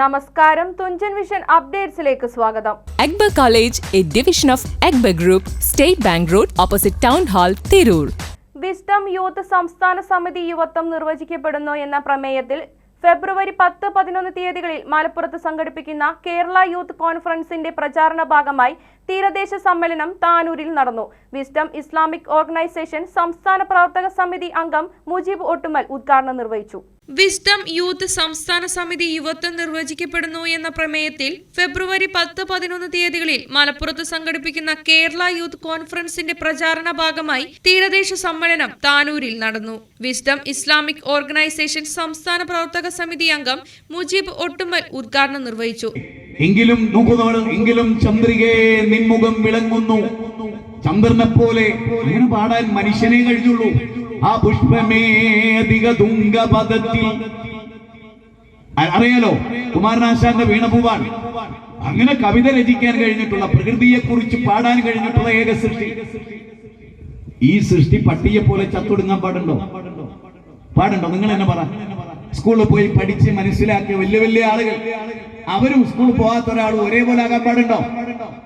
നമസ്കാരം. തുഞ്ചൻ വിഷൻ അപ്ഡേറ്റ്സിലേക്ക് സ്വാഗതം. Akbar college a division of Akbar group state bank road opposite town hall Tirur. Wisdom youth സംസ്ഥാന സമിതി യുവത്വം നിർവചിക്കപ്പെടുന്നു എന്ന പ്രമേയത്തിൽ ഫെബ്രുവരി പത്ത് പതിനൊന്ന് തീയതികളിൽ മലപ്പുറത്ത് സംഘടിപ്പിക്കുന്ന കേരള യൂത്ത് കോൺഫറൻസിന്റെ പ്രചാരണ ഭാഗമായി തീരദേശ സമ്മേളനം താനൂരിൽ നടന്നു. വിസ്ഡം ഇസ്ലാമിക് ഓർഗനൈസേഷൻ സംസ്ഥാന പ്രവർത്തക സമിതി അംഗം മുജീബ് ഒട്ടുമൽ ഉദ്ഘാടനം നിർവഹിച്ചു. വിസ്ഡം യൂത്ത് സംസ്ഥാന സമിതി യുവത്വം നിർവചിക്കപ്പെടുന്നു എന്ന പ്രമേയത്തിൽ ഫെബ്രുവരി പത്ത് പതിനൊന്ന് തീയതികളിൽ മലപ്പുറത്ത് സംഘടിപ്പിക്കുന്ന കേരള യൂത്ത് കോൺഫറൻസിന്റെ പ്രചാരണ ഭാഗമായി തീരദേശ സമ്മേളനം താനൂരിൽ നടന്നു. വിസ്ഡം ഇസ്ലാമിക് ഓർഗനൈസേഷൻ സംസ്ഥാന പ്രവർത്തക സമിതി അംഗം മുജീബ് ഒട്ടുമൽ ഉദ്ഘാടനം നിർവഹിച്ചു. എങ്കിലും നോക്കുന്നവൾ എങ്കിലും ചന്ദ്രികയെ നിൻമുഖം വിളങ്ങുന്നു. ചന്ദ്രനെ പോലെ അങ്ങനെ പാടാൻ മനുഷ്യനെ കഴിഞ്ഞുള്ളൂ. ആ പുഷ്പമേ അധിക തുങ്കപദത്തിൽ അ- അറിയാലോ കുമാരനാശാന്റെ വീണപൂവാൻ അങ്ങനെ കവിത രചിക്കാൻ കഴിഞ്ഞിട്ടുള്ള പ്രകൃതിയെ കുറിച്ച് പാടാൻ കഴിഞ്ഞിട്ടുള്ള ഏക സൃഷ്ടി. ഈ സൃഷ്ടി പട്ടിയെ പോലെ ചത്തൊടുങ്ങാൻ പാടുണ്ടോ? പാടുണ്ടോ? നിങ്ങൾ എന്നെ പറ. സ്കൂളിൽ പോയി പഠിച്ച് മനസ്സിലാക്കിയ വലിയ വലിയ ആളുകൾ. അവരും സ്കൂളിൽ പോകാത്ത ഒരാളും ഒരേപോലെ ആകാൻ പാടുണ്ടോ?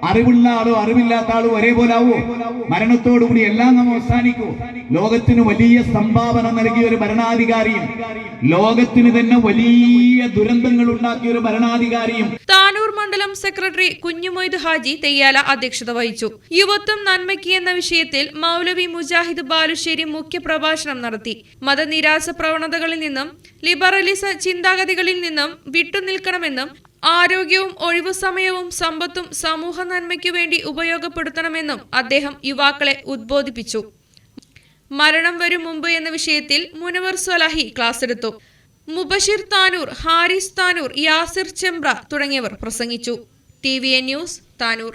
അറിവുള്ള ആളും അറിവില്ലാത്ത ആളും ഒരേപോലെ ആവോ? മരണത്തോടുകൂടി എല്ലാം നാം അവസാനിക്കൂ. ലോകത്തിന് വലിയ സംഭാവന നൽകിയ ഒരു ഭരണാധികാരിയും ലോകത്തിന് തന്നെ വലിയ ദുരന്തങ്ങൾ ഉണ്ടാക്കിയ ഒരു ഭരണാധികാരിയും. താനൂർ മണ്ഡലം സെക്രട്ടറി കുഞ്ഞുമൊയ്ത് ഹാജി തെയ്യാല അധ്യക്ഷത വഹിച്ചു. യുവത്വം നന്മയ്ക്ക് എന്ന വിഷയത്തിൽ മൗലവി മുജാഹിദ് ബാലുശ്ശേരി മുഖ്യ പ്രഭാഷണം നടത്തി. മതനിരാശ പ്രവണതകളിൽ നിന്നും ലിബറലിസ ചിന്താഗതികളിൽ നിന്നും വിട്ടുനിൽക്കണമെന്നും ആരോഗ്യവും ഒഴിവു സമയവും സമ്പത്തും സമൂഹ നന്മയ്ക്കു വേണ്ടി ഉപയോഗപ്പെടുത്തണമെന്നും അദ്ദേഹം യുവാക്കളെ ഉദ്ബോധിപ്പിച്ചു. മരണം വരും മുമ്പ് എന്ന വിഷയത്തിൽ മുനവർ സ്വലാഹി ക്ലാസ് എടുത്തു മുബഷിർ താനൂർ ഹാരിസ് താനൂർ യാസിർ ചെമ്പ്ര തുടങ്ങിയവർ പ്രസംഗിച്ചു. T V A news Tanur.